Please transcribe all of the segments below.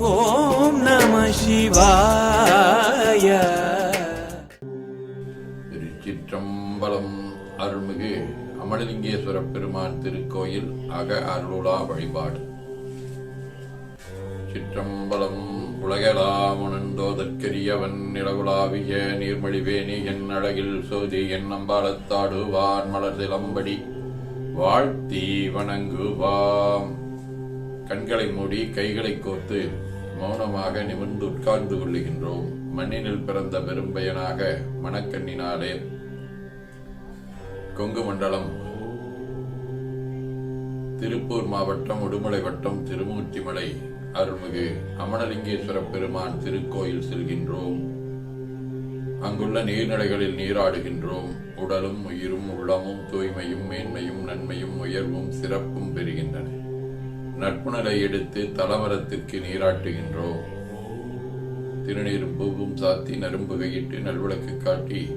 ஓம் நம சிவாய. திருச்சிற்றம்பலம் அருள்மிகு அமலலிங்கேஸ்வர பெருமான் திருக்கோயில் அக அருளா வழிபாடு. சிற்றம்பலம் உலகலாம் உணர்ந்தோதற்கரியவன் நிலவுலாவிய நீர்மொழிவேணி என் அழகில் சோதி என் அம்பாலத்தாடுவான் மலர் சிலம்படி வாழ்த்தி வணங்குவாம். கண்களை மூடி கைகளை கோர்த்து மௌனமாக நிமிர்ந்து உட்கார்ந்து கொள்ளுகின்றோம். மண்ணினில் பிறந்த பெரும்பயனாக மணக்கண்ணினாலே. கொங்கு மண்டலம். திருப்பூர் மாவட்டம் உடுமலை வட்டம் திருமூர்த்திமலை அருள்மிகு அமனலிங்கேஸ்வர பெருமான் திருக்கோயில் செல்கின்றோம். அங்குள்ள நீர்நிலைகளில் நீராடுகின்றோம். உடலும் உயிரும் உள்ளமும் தூய்மையும் மேன்மையும் நன்மையும் உயர்வும் சிறப்பும் பெறுகின்றன. நட்புணரை எடுத்து தலவரத்திற்கு நீராட்டுகின்றோம் திருநீரும் பூவும் சாத்தி நரும்பு கையிட்டு நல்விளக்கு காட்டி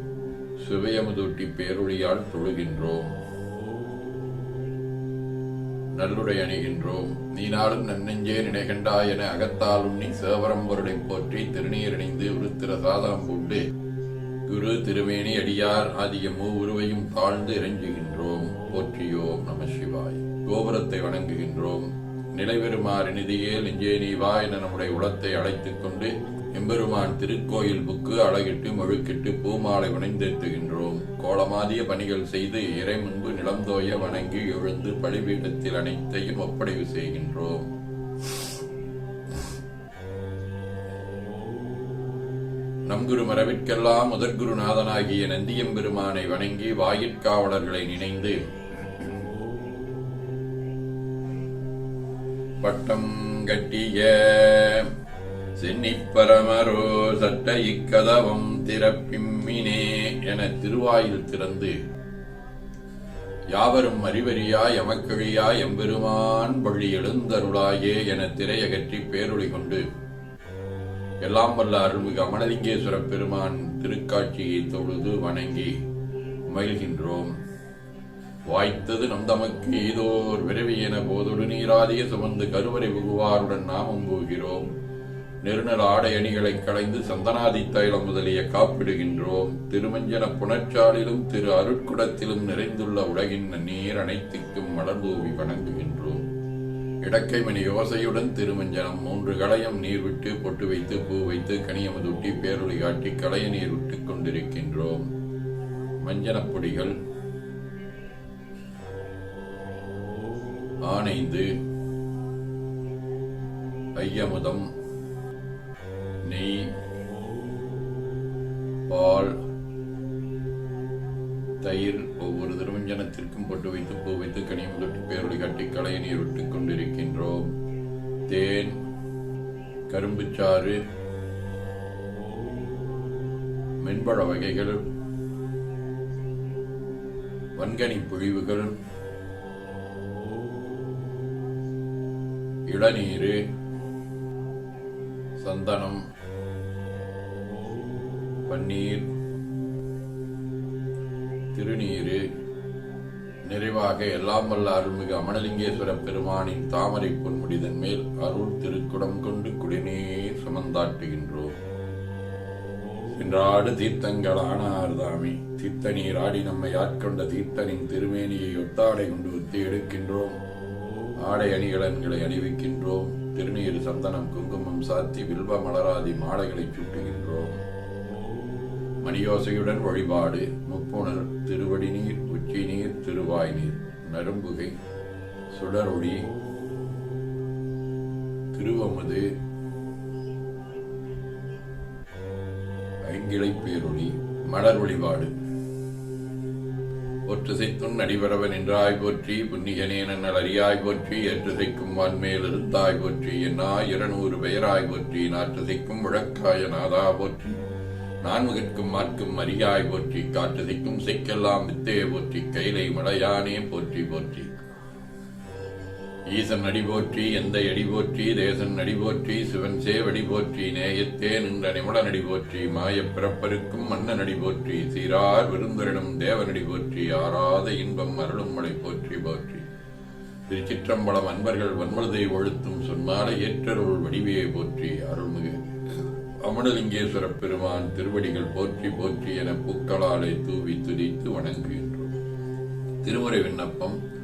சுவையமுதூட்டி பேரொழியால் தொழுகின்றோம். நல்லுடை அணிகின்றோம். நீ நாளும் நன்னெஞ்சே நினைகண்டா என அகத்தால் உண்ணி சேவரம்பொருளை போற்றி திருநீர் அணிந்து உருத்திர சாதம் பூண்டு குரு திருமேனி அடியார் ஆகிய மூவுருவையும் தாழ்ந்து இறைஞ்சுகின்றோம். போற்றியோம் நம சிவாய். கோபுரத்தை வணங்குகின்றோம். நிலைபெறுமாறு நிதியே நெஞ்சே நீ வா என நம்முடைய உளத்தை அழைத்துக் கொண்டு எம்பெருமான் திருக்கோயில் புக்கு அழகிட்டு மொழுக்கிட்டு பூமாலை வணைந்தேத்துகின்றோம் கோலமாதிய பணிகள் செய்து இறை முன்பு நிலந்தோய வணங்கி எழுந்து பழிபீடத்தில் அனைத்தையும் ஒப்படைவு செய்கின்றோம். நம் குரு மரபிற்கெல்லாம் முதற்குருநாதனாகிய நந்தியம்பெருமானை வணங்கி வாயிற்காவலர்களை நினைந்து பட்டம் கட்டிய சென்னிப்பரமரோ சட்ட இக்கதவம் திறப்பிம்மினே என திருவாயில் திறந்து யாவரும் அறிவறியாய் எமக்கழியாய் எம்பெருமான் பள்ளி எழுந்தருளாயே என திரையகற்றி பேரொளி கொண்டு எல்லாம் வல்ல அருள்மிகு அமலலிங்கேஸ்வர பெருமான் திருக்காட்சியை தொழுது வணங்கி மகிழ்கின்றோம். வாய்த்தது நம் தமக்கு. இதோர் விரைவி என போதொடு நீராதிய சுமந்து கருவறை புகுவாருடன் நாமும் போகிறோம். நெருநல் ஆடை அணிகளை களைந்து சந்தனாதி தைலம் முதலிய காப்பிடுகின்றோம். திருமஞ்சன புனர்ச்சாலிலும் திரு அருட்குடத்திலும் நிறைந்துள்ள உலகின் நீர் அனைத்துக்கும் மலர்தூவி வணங்குகின்றோம். இடக்கைமணி யோசையுடன் திருமஞ்சனம் மூன்று களையம் நீர் விட்டு பொட்டு வைத்து பூ வைத்து கனியமதுட்டி பேரொளி காட்டி களைய நீர் விட்டுக் கொண்டிருக்கின்றோம். மஞ்சனப் பொடிகள் ஆனைந்து ஐயமுதம் நெய் பால் தயிர் ஒவ்வொரு திருமஞ்சனத்திற்கும் பொட்டு வைத்து பூ வைத்து கனியம் தொட்டி பேரொழி காட்டி களைய நீர் விட்டுக் கொண்டிருக்கின்றோம். தேன் கரும்புச்சாறு மென்பழ வகைகள் வன்கனி பொழிவுகள் இளநீரு. சந்தனம். பன்னீர். திருநீரு. நிறைவாக எல்லாம் வல்ல அருள்மிகு அமனலிங்கேஸ்வர பெருமானின் தாமரை பொன்முடிதன் மேல் அருள் திருக்குடம் கொண்டு குடிநீர் சுமந்தாட்டுகின்றோம் சென்றாடு தீர்த்தங்கள் ஆனார்தாமே. தீர்த்த நீராடி நம்மை ஆட்கொண்ட தீர்த்தனின் திருமேனியை ஒத்தாடை கொண்டு ஒத்தி எடுக்கின்றோம். ஆடை அணிகலன்களை அணிவிக்கின்றோம். திருநீர் சந்தனம் குங்குமம் சாத்தி வில்வ மலராதி மாலைகளை சுட்டுகின்றோம். மணியோசையுடன் வழிபாடு முப்புணர் திருவடி நீர் உச்சி நீர் திருவாய் நீர் நரும்புகை சுடரொளி திருவமுது ஐங்கிளை பேரொளி மலர் வழிபாடு. ஒற்றுசைத்துன் நடிபரவ நின்றாய் போற்றி புன்னிகனே நன்னல் அறியாய் போற்றி ஏற்றுசைக்கும் வான்மேல் இருந்தாய் போற்றி என்னாய் இருநூறு பெயராய் போற்றி நாற்றுசைக்கும் முழக்காய நாதா போற்றி. நான்முகற்கும் மார்க்கும் அறியாய் போற்றி காற்றுசைக்கும் செக்கெல்லாம் வித்தே போற்றி கைலை மலையானே போற்றி போற்றி. ஈசன் அடி போற்றி எந்த அடி போற்றி தேசன் அடி போற்றி சிவன் சேவடி போற்றி நேயத்தே நின்ற நிமிட நடிபோற்றி மாயப் பிறப்பருக்கும் மன்ன நடிபோற்றி சீரார் விருந்தரிடம் தேவனடி போற்றி ஆறாத இன்பம் அருளும் மலை போற்றி போற்றி. திருச்சிற்றம்பலம் அன்பர்கள் வன்மலதை ஒழுத்தும் சொன்னால ஏற்றருள் வடிவையை போற்றி அருள்மிகு. அமனலிங்கேஸ்வர பெருமான் திருவடிகள் போற்றி போற்றி என பூக்களாலே தூவி துதித்து வணங்குகின்றோம். திருமுறை விண்ணப்பம்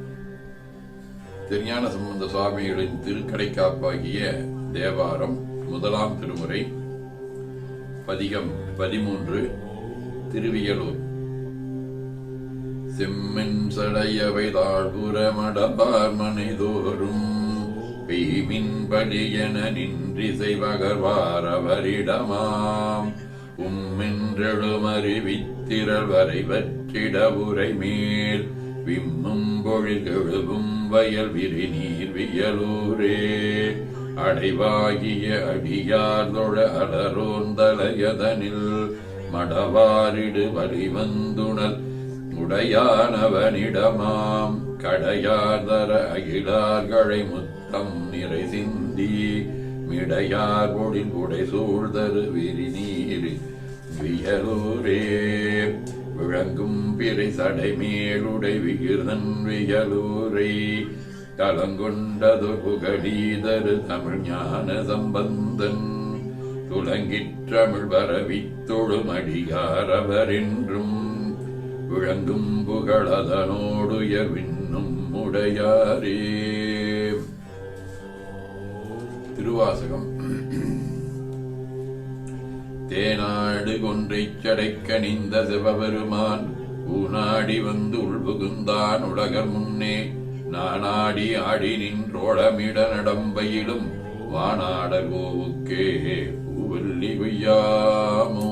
திருஞான சம்பந்த சுவாமிகளின் திருக்கடைக்காப்பாகிய தேவாரம் முதலாம் திருமுறை பதிகம் பதிமூன்று திருவியலூர். செம்மென் சடையவை தாழ்புற மடபார் மனைதோறும் நின்றி படியென நின்றிசை வகர்வாரவரிடமாம் உம்மென்றெழுமறிவித்திரள் வரை வற்றிட உரை மேல் விம்மும் பொழிகெழுவும் வயல் விரி நீர் வியலூரே. அடைவாகிய அடியார் தொழ அலரோந்தலையதனில் மடவாரிடு வழிவந்துணல் உடையானவனிடமாம். கடையார்தர அகிலார்களை முத்தம் நிறை சிந்தி மிடையார் பொழில் உடை சூழ்தரு விரி நீர் வியலூரே. விளங்கும் பிறை சடை மேலுடை விகிர்தன் வியலூரை கலங்கொண்டது புகழீதரு தமிழ் ஞான சம்பந்தன். துலங்கிற்றமிழ் பரவித்தொழும் தொழுமடியார் அவரென்றும் விளங்கும் புகழதனோடுயர் விண்ணும் உடையாரே. திருவாசகம். தேனாடு கொன்றைச் சடைக்கணிந்த சிவபெருமான் ஊனாடி வந்து உள்புகுந்தான் உலகர் முன்னே. நானாடி ஆடி நின்றோளமிட நடம்பையிலும் வானாட கோவுக்கே பூவல்லி கொய்யாமோ.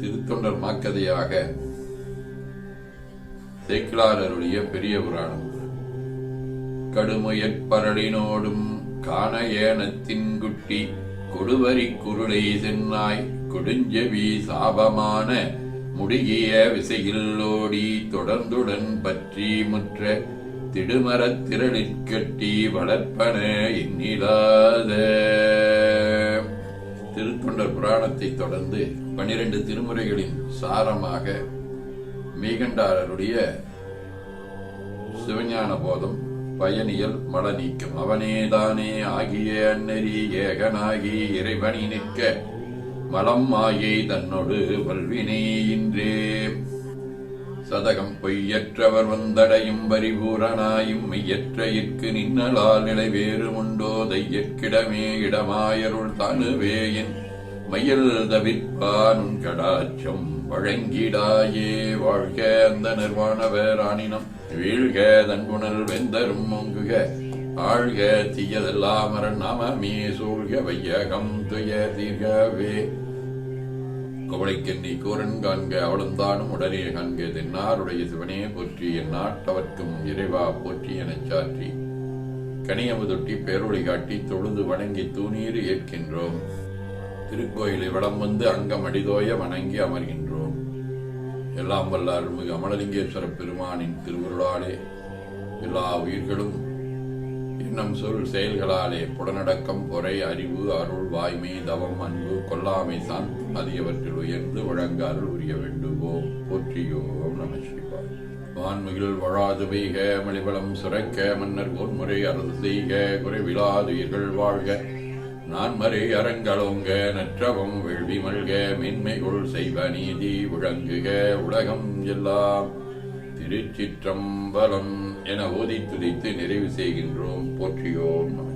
திருத்தொண்டர் மாக்கதையாக சேக்கிலாரருடைய பெரிய புராணம். கடுமுயற்பரளினோடும் காண ஏனத்தின் குட்டி கொடுவரி குருளை சென்னாய் கொடுஞ்செவி சாபமான முடிகிய விசையில்லோடி தொடர்ந்துடன் பற்றி முற்ற திடுமரத் திரளிற்கட்டி வளர்ப்பன எண்ணிலாத திருத்தொண்டர் புராணத்தை தொடர்ந்து பனிரெண்டு திருமுறைகளின் சாரமாக மீகண்டாரருடைய சிவஞான போதம் பயனியல் மல நீக்கம் அவனேதானே ஆகிய அன்னரி ஏகனாகி இறைவனி நிற்க மலம் மாயை தன்னொடு வல்வினை இன்றே. சதகம் பொய்யற்றவர் வந்தடையும் பரிபூரணாயும் மெய்யற்ற இற்கு நின்னலால் நிலை வேறு உண்டோ தையற்கிடமே இடமாயருள் தனுவேயின் மயில் தவிர்ப்பான் கடாச்சம் வழங்கிடாயே. வாழ்க அந்த நிர்வாணவர் ஆனினம் வீழ்க தன்புணல் வெந்தரும் ஒங்குக ஆழ்க தீயதெல்லாம் நாமமே சூழ்க வையகம் துய தீர்கவே. கவலைக்கெண்ணி கூரன் காண்க அவளுந்தானும் உடனே காண்க தென்னாருடைய சிவனே போற்றி என் நாட்டவர்க்கும் இறைவா போற்றி எனச் சாற்றி. கனியமுதொட்டி பேரொழி காட்டி தொழுது வணங்கி தூணீர் ஏற்கின்றோம். திருக்கோயிலை வடம் வந்து அங்கம் அடிதோய வணங்கி அமர்கின்றோம். எல்லாம் வல்ல அருள்மிகு அமலலிங்கேஸ்வர பெருமானின் திருவருளாலே எல்லா உயிர்களும் இன்னும் சொல் செயல்களாலே புலனடக்கம் பொறை அறிவு அருள் வாய்மை தவம் அன்பு கொல்லாமை தான் அதிகவற்றில் உயர்ந்து வழங்க அருள் உரிய வேண்டுவோம். போற்றியோம் நம சிவாய். வான்மிகில் வழாது பெய்க மணிபலம் சுரக்க மன்னர் கோன்முறை அரசு செய்க குறைவிலாதுயிர்கள் வாழ்க. நான்மறை அறங்களோங்க நற்றவம் வெள்வி மல்க மென்மைகுள் செய்வ நீதி விளங்குக உலகம் எல்லாம். திருச்சிற்றம்பலம் என ஓதி துதித்து நிறைவு செய்கின்றோம். போற்றியோம் நம